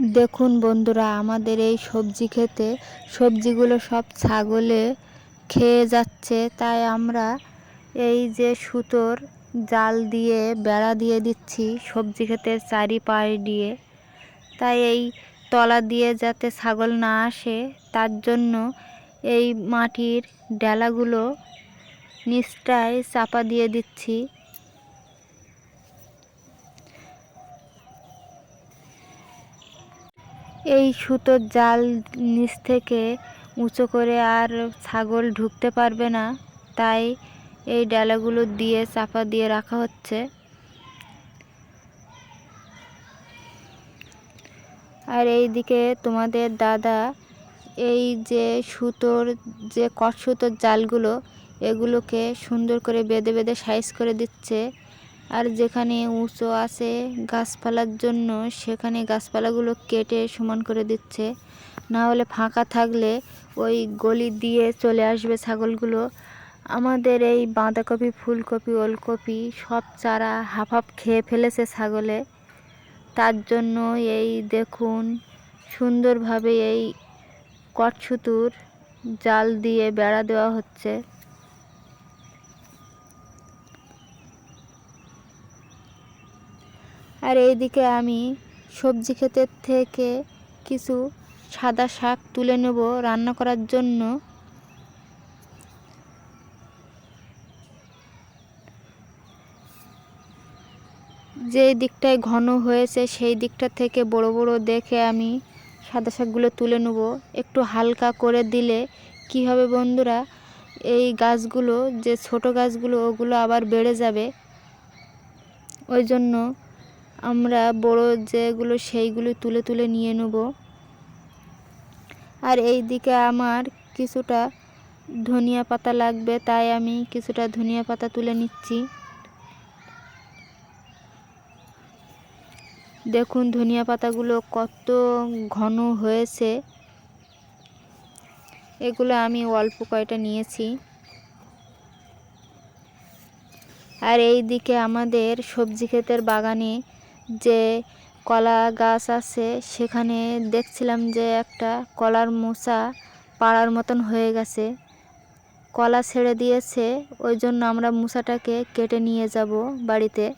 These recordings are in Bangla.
দেখুন বন্ধুরা, আমাদের এই সবজি খেতে, সবজিগুলো সব ছাগলে খেয়ে যাচ্ছে, তাই আমরা এই যে সুতোর জাল দিয়ে, বেড়া দিয়ে দিচ্ছি সবজি ক্ষেতের চারিপাশ দিয়ে। তাই এই তলা দিয়ে যাতে ছাগল না আসে, তার জন্য এই মাটির ডেলাগুলো নিচটায় চাপা দিয়ে দিচ্ছি। এই সুতোর জাল নিচ থেকে উঁচু করে আর ছাগল ঢুকতে পারবে না। তাই এই ডালাগুলো দিয়ে চাপা দিয়ে রাখা হচ্ছে। আর এই দিকে তোমাদের দাদা, এই যে সুতোর, যে কট সুতোর জালগুলো, এগুলোকে সুন্দর করে বেঁধে বেঁধে সাইজ করে দিচ্ছে। আর যেখানে উঁচু আছে গাছপালার জন্য সেখানে গাছপালাগুলো কেটে সমান করে দিচ্ছে। না হলে ফাঁকা থাকলে ওই গলি দিয়ে চলে আসবে ছাগলগুলো। আমাদের এই বাঁধাকপি, ফুলকপি, ওলকপি সব চারা হাফ খেয়ে ফেলেছে ছাগলে। তার জন্য এই দেখুন সুন্দরভাবে এই কটসুতুর জাল দিয়ে বেড়া দেওয়া হচ্ছে। আর এইদিকে আমি সবজি ক্ষেতের থেকে কিছু সাদা শাক তুলে নেব রান্না করার জন্য। যে দিকটায় ঘন হয়েছে সেই দিকটা থেকে বড় বড় দেখে আমি সাদা শাকগুলো তুলে নেব। একটু হালকা করে দিলে কি হবে বন্ধুরা? এই গাছগুলো, যে ছোট গাছগুলো, ওগুলো আবার বেড়ে যাবে। ওই জন্য আমরা বড় যেগুলো সেইগুলো তুলে তুলে নিয়ে নেব। আর এই দিকে আমার কিছুটা ধনিয়া পাতা লাগবে, তাই আমি কিছুটা ধনিয়া পাতা তুলে নিচ্ছি। দেখুন ধনিয়া পাতাগুলো কত ঘন হয়েছে। এগুলো আমি অল্প কয়টা নিয়েছি। আর এই দিকে আমাদের সবজি ক্ষেতের বাগানে যে কলা গাছ আছে, সেখানে দেখছিলাম যে একটা কলার মোচা পাড়ার মতন হয়ে গেছে। কলা ছেড়ে দিয়েছে, ওই জন্য আমরা মোচাটাকে কেটে নিয়ে যাব বাড়িতে।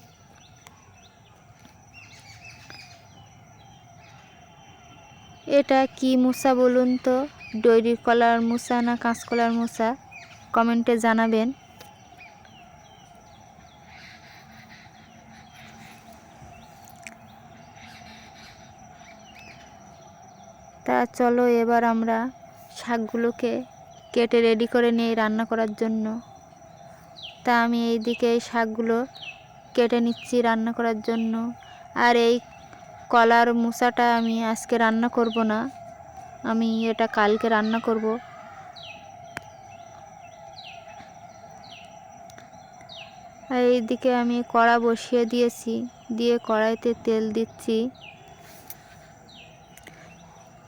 এটা কি মোচা বলুন তো? ডৈরি কলার মোচা না কাঁচকলার মোচা কমেন্টে জানাবেন। তা চলো এবার আমরা শাকগুলোকে কেটে রেডি করে নিই রান্না করার জন্য। তা আমি এই দিকে এই শাকগুলো কেটে নিচ্ছি রান্না করার জন্য। আর এই কলার মুসাটা আমি আজকে রান্না করব না। আমি এটা কালকে রান্না করব। আর এইদিকে আমি কড়া বসিয়ে দিয়েছি, দিয়ে কড়াইতে তেল দিচ্ছি।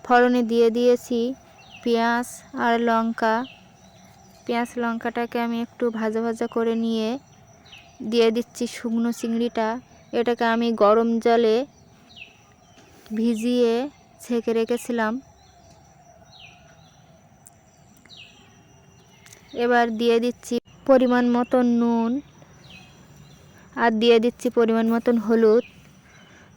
ফড়নে দিয়ে দিয়েছি পেঁয়াজ আর লঙ্কা। পেঁয়াজ, লঙ্কাটাকে আমি একটু ভাজা ভাজা করে নিয়ে দিয়ে দিচ্ছি শুকনো চিংড়িটা। এটাকে আমি গরম জলে ভিজিয়ে ছেঁকে রেখেছিলাম। এবার দিয়ে দিচ্ছি পরিমাণ মতন নুন আর দিয়ে দিচ্ছি পরিমাণ মতন হলুদ।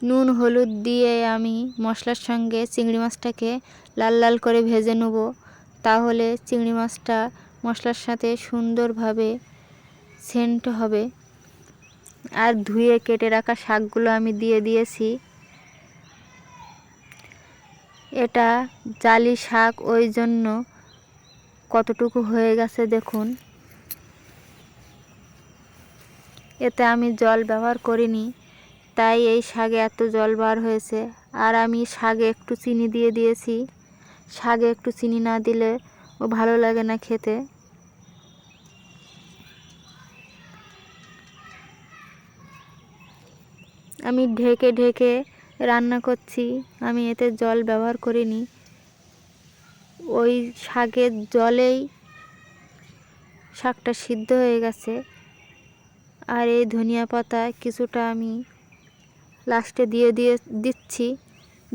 নুন, হলুদ দিয়ে আমি মশলার সঙ্গে চিংড়ি মাছটাকে লাল লাল করে ভেজে নেব। তাহলে চিংড়ি মাছটা মশলার সাথে সুন্দরভাবে সেন্ট হবে। আর ধুয়ে কেটে রাখা শাকগুলো আমি দিয়ে দিয়েছি। এটা জালি শাক, ওই জন্য কতটুকু হয়ে গেছে দেখুন। এতে আমি জল ব্যবহার করিনি। তাই এই শাকে এত জল বার হয়েছে। আর আমি শাকে একটু চিনি দিয়ে দিয়েছি। শাকে একটু চিনি না দিলে ও ভালো লাগে না খেতে। আমি ঢেকে ঢেকে রান্না করছি। আমি এতে জল ব্যবহার করিনি। ওই শাকের জলেই শাকটা সিদ্ধ হয়ে গেছে। আর এই ধনিয়া পাতা কিছুটা আমি লাস্টে দিয়ে দিয়ে দিচ্ছি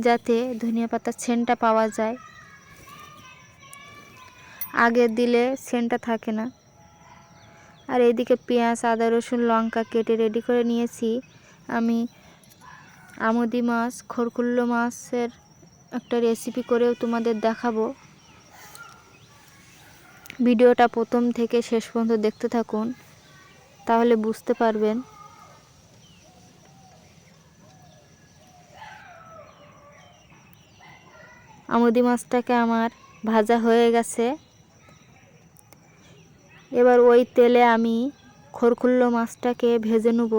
যাতে ধনিয়া পাতার সেন্টটা পাওয়া যায়। আগে দিলে সেন্টটা থাকে না। আর এইদিকে পেঁয়াজ, আদা, রসুন, লঙ্কা কেটে রেডি করে নিয়েছি। আমি আমুদি মাছ খরকুল্লো মাছের একটা রেসিপি করেও তোমাদের দেখাবো। ভিডিওটা প্রথম থেকে শেষ পর্যন্ত দেখতে থাকুন, তাহলে বুঝতে পারবেন। আমুদি মাছটাকে আমার ভাজা হয়ে গেছে। এবার ওই তেলে আমি খরখুল্লো মাছটাকে ভেজে নেব।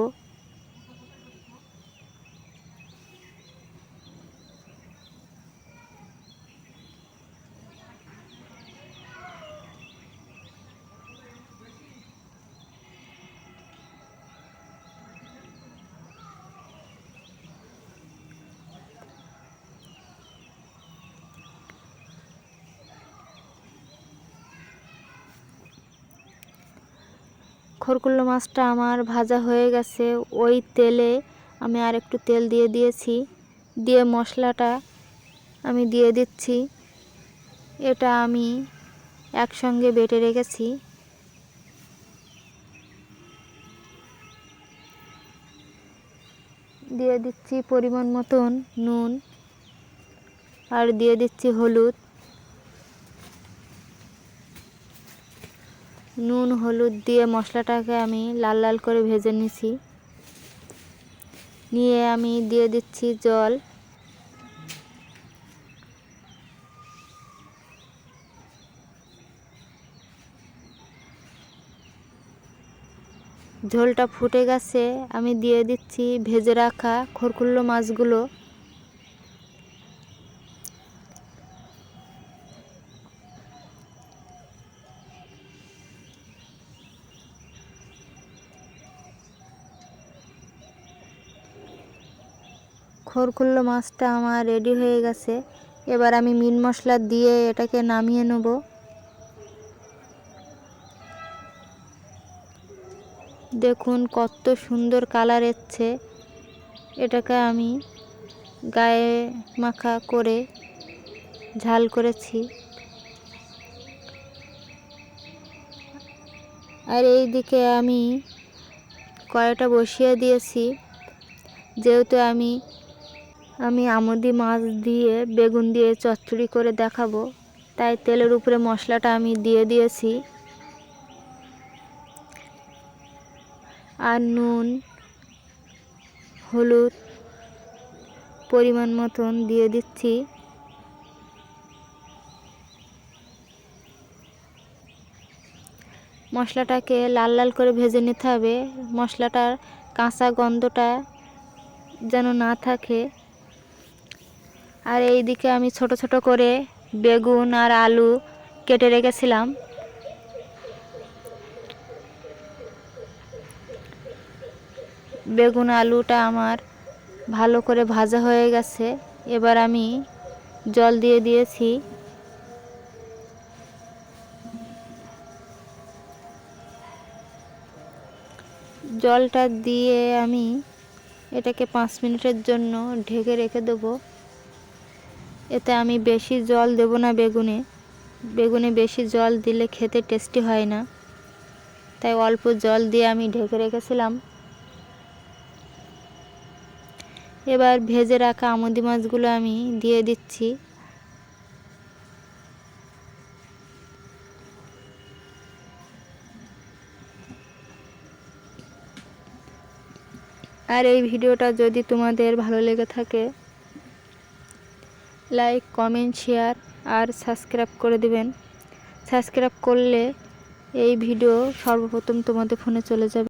খরকুল্লো মাছটা আমার ভাজা হয়ে গেছে। ওই তেলে আমি আর একটু তেল দিয়ে দিয়েছি। দিয়ে মশলাটা আমি দিয়ে দিচ্ছি। এটা আমি একসঙ্গে বেটে রেখেছি। দিয়ে দিচ্ছি পরিমাণ মতন নুন। আর দিয়ে দিচ্ছি হলুদ। নুন, হলুদ দিয়ে মশলাটাকে আমি লাল লাল করে ভেজে নিছি। নিয়ে আমি দিয়ে দিচ্ছি জল। ঝোলটা ফুটে গেছে, আমি দিয়ে দিচ্ছি ভেজে রাখা খরকুল্লো মাছগুলো। খরকুল্লো মাছটা আমার রেডি হয়ে গেছে। এবার আমি মিট মশলা দিয়ে এটাকে নামিয়ে নেব। দেখুন কত সুন্দর কালার এসছে। এটাকে আমি গায়ে মাখা করে ঝাল করেছি। আর এই দিকে আমি কড়াইটা বসিয়ে দিয়েছি। যেহেতু আমি আমি আমদি মাছ দিয়ে, বেগুন দিয়ে চচ্চড়ি করে দেখাবো। তাই তেলের উপরে মশলাটা আমি দিয়ে দিয়েছি। আর নুন, হলুদ পরিমাণ মতন দিয়ে দিচ্ছি। মশলাটাকে লাল লাল করে ভেজে নিতে হবে। মশলাটার কাঁচা গন্ধটা যেন না থাকে। আর এই দিকে আমি ছোট ছোট করে বেগুন আর আলু কেটে রেখেছিলাম। বেগুন আলুটা আমার ভালো করে ভাজা হয়ে গেছে। এবার আমি জল দিয়ে দিয়েছি। জলটা দিয়ে আমি এটাকে পাঁচ মিনিটের জন্য ঢেকে রেখে দেবো। এতে আমি বেশি জল দেব না বেগুনে। বেগুনে বেশি জল দিলে খেতে টেস্টি হয় না। তাই অল্প জল দিয়ে আমি ঢেকে রেখেছিলাম। এবার ভেজে রাখা আমদি মাছগুলো আমি দিয়ে দিচ্ছি। আর এই ভিডিওটা যদি তোমাদের ভালো লেগে থাকে লাইক, কমেন্ট, শেয়ার আর সাবস্ক্রাইব করে দেবেন। সাবস্ক্রাইব করলে এই ভিডিও সর্বপ্রথম তোমাদের ফোনে চলে যাবে।